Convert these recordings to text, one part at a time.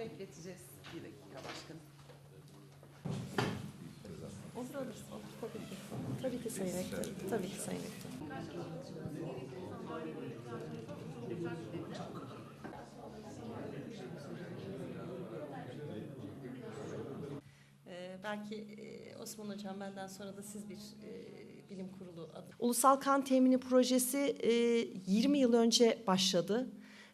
Bekleteceğiz. Bir dakika başkanım. Olur olur. olur. Tabii ki. Tabii ki Sayın Rektör. Tabii ki Sayın Rektör. Ee, belki e, Osman Hocam benden sonra da siz bir e, bilim kurulu adı. Ulusal Kan Temini Projesi e, 20 yıl önce başladı.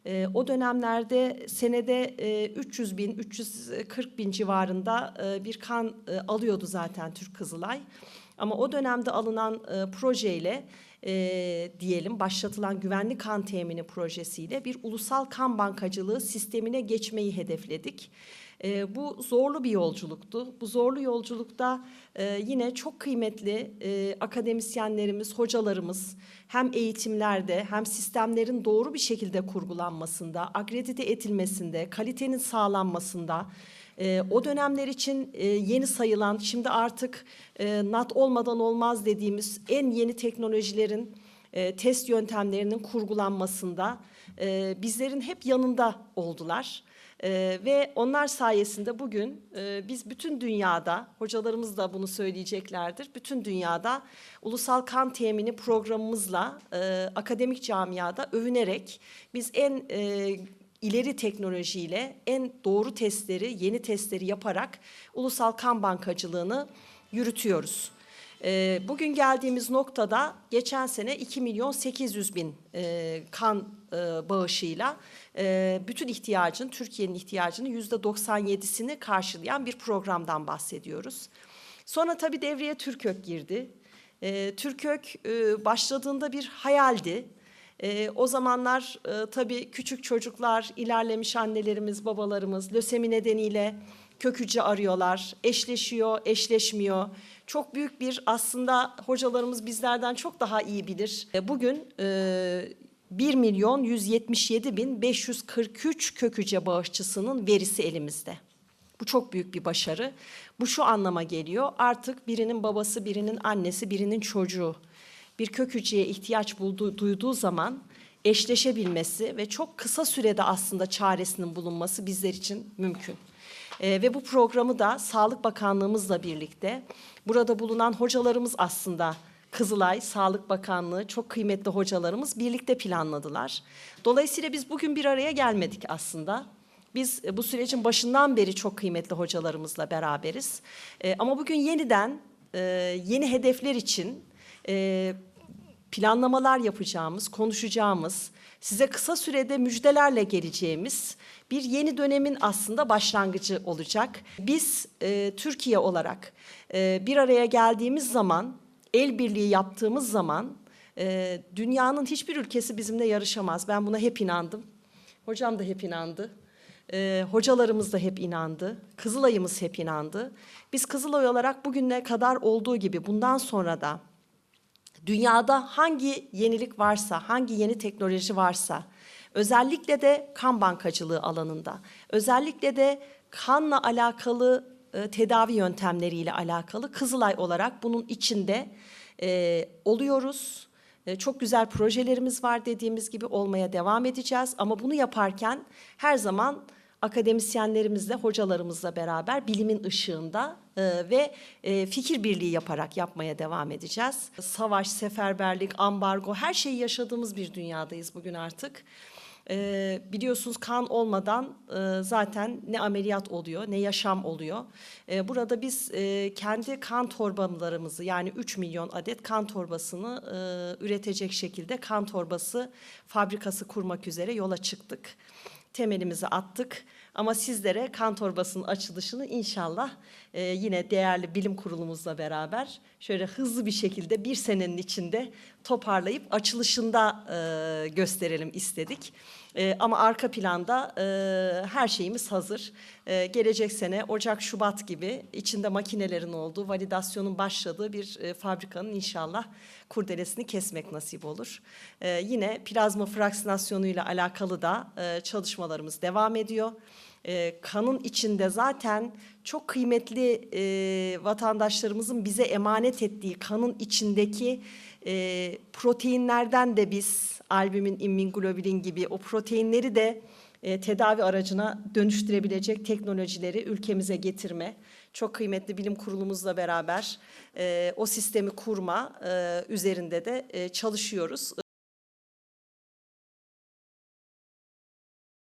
E, o dönemlerde senede e, 300 bin, 340 bin civarında e, bir kan e, alıyordu zaten Türk Kızılay. Ama o dönemde alınan e, projeyle e, diyelim başlatılan güvenli kan temini projesiyle bir ulusal kan bankacılığı sistemine geçmeyi hedefledik. E, bu zorlu bir yolculuktu. Bu zorlu yolculukta e, yine çok kıymetli e, akademisyenlerimiz, hocalarımız hem eğitimlerde hem sistemlerin doğru bir şekilde kurgulanmasında, akredite edilmesinde, kalitenin sağlanmasında, e, o dönemler için e, yeni sayılan, şimdi artık e, NAT olmadan olmaz dediğimiz en yeni teknolojilerin, e, test yöntemlerinin kurgulanmasında e, bizlerin hep yanında oldular. Ee, ve onlar sayesinde bugün e, biz bütün dünyada, hocalarımız da bunu söyleyeceklerdir, bütün dünyada ulusal kan temini programımızla e, akademik camiada övünerek biz en e, ileri teknolojiyle en doğru testleri, yeni testleri yaparak ulusal kan bankacılığını yürütüyoruz. E, bugün geldiğimiz noktada geçen sene 2 milyon 800 bin e, kan e, bağışıyla e, bütün ihtiyacın, Türkiye'nin ihtiyacının yüzde 97'sini karşılayan bir programdan bahsediyoruz. Sonra tabii devreye Türkök girdi. Türkök başladığında bir hayaldi. O zamanlar tabii küçük çocuklar, ilerlemiş annelerimiz, babalarımız lösemi nedeniyle kök hücre arıyorlar. Eşleşiyor, eşleşmiyor. Çok büyük bir aslında hocalarımız bizlerden çok daha iyi bilir. E, Bugün e, 1 milyon 177 bin 543 kök hücre bağışçısının verisi elimizde. Bu çok büyük bir başarı. Bu şu anlama geliyor. Artık birinin babası, birinin annesi, birinin çocuğu bir kök hücreye ihtiyaç bulduğu, duyduğu zaman eşleşebilmesi ve çok kısa sürede aslında çaresinin bulunması bizler için mümkün. Ee, ve bu programı da Sağlık Bakanlığımızla birlikte burada bulunan hocalarımız aslında Kızılay, Sağlık Bakanlığı çok kıymetli hocalarımız birlikte planladılar. Dolayısıyla biz bugün bir araya gelmedik aslında. Biz e, bu sürecin başından beri çok kıymetli hocalarımızla beraberiz. E, ama bugün yeniden e, yeni hedefler için e, planlamalar yapacağımız, konuşacağımız, size kısa sürede müjdelerle geleceğimiz bir yeni dönemin aslında başlangıcı olacak. Biz e, Türkiye olarak e, bir araya geldiğimiz zaman, el birliği yaptığımız zaman e, dünyanın hiçbir ülkesi bizimle yarışamaz. Ben buna hep inandım. Hocam da hep inandı. Ee, hocalarımız da hep inandı. Kızılay'ımız hep inandı. Biz Kızılay olarak bugüne kadar olduğu gibi bundan sonra da dünyada hangi yenilik varsa, hangi yeni teknoloji varsa, özellikle de kan bankacılığı alanında, özellikle de kanla alakalı e, tedavi yöntemleriyle alakalı Kızılay olarak bunun içinde e, oluyoruz. E, Çok güzel projelerimiz var dediğimiz gibi olmaya devam edeceğiz ama bunu yaparken her zaman akademisyenlerimizle, hocalarımızla beraber bilimin ışığında e, ve e, fikir birliği yaparak yapmaya devam edeceğiz. Savaş, seferberlik, ambargo her şeyi yaşadığımız bir dünyadayız bugün artık. Ee, biliyorsunuz kan olmadan e, zaten ne ameliyat oluyor ne yaşam oluyor. Ee, burada biz e, kendi kan torbalarımızı yani 3 milyon adet kan torbasını e, üretecek şekilde kan torbası fabrikası kurmak üzere yola çıktık. Temelimizi attık ama sizlere kan torbasının açılışını inşallah e, yine değerli bilim kurulumuzla beraber şöyle hızlı bir şekilde bir senenin içinde toparlayıp açılışında e, gösterelim istedik. E, ama arka planda e, her şeyimiz hazır. E, gelecek sene Ocak, Şubat gibi içinde makinelerin olduğu, validasyonun başladığı bir e, fabrikanın inşallah kurdelesini kesmek nasip olur. E, yine plazma fraksinasyonuyla alakalı da e, çalışmalarımız devam ediyor. e, kanın içinde zaten çok kıymetli e, vatandaşlarımızın bize emanet ettiği kanın içindeki e, proteinlerden de biz albumin, immunoglobulin gibi o proteinleri de e, tedavi aracına dönüştürebilecek teknolojileri ülkemize getirme, çok kıymetli bilim kurulumuzla beraber e, o sistemi kurma e, üzerinde de e, çalışıyoruz.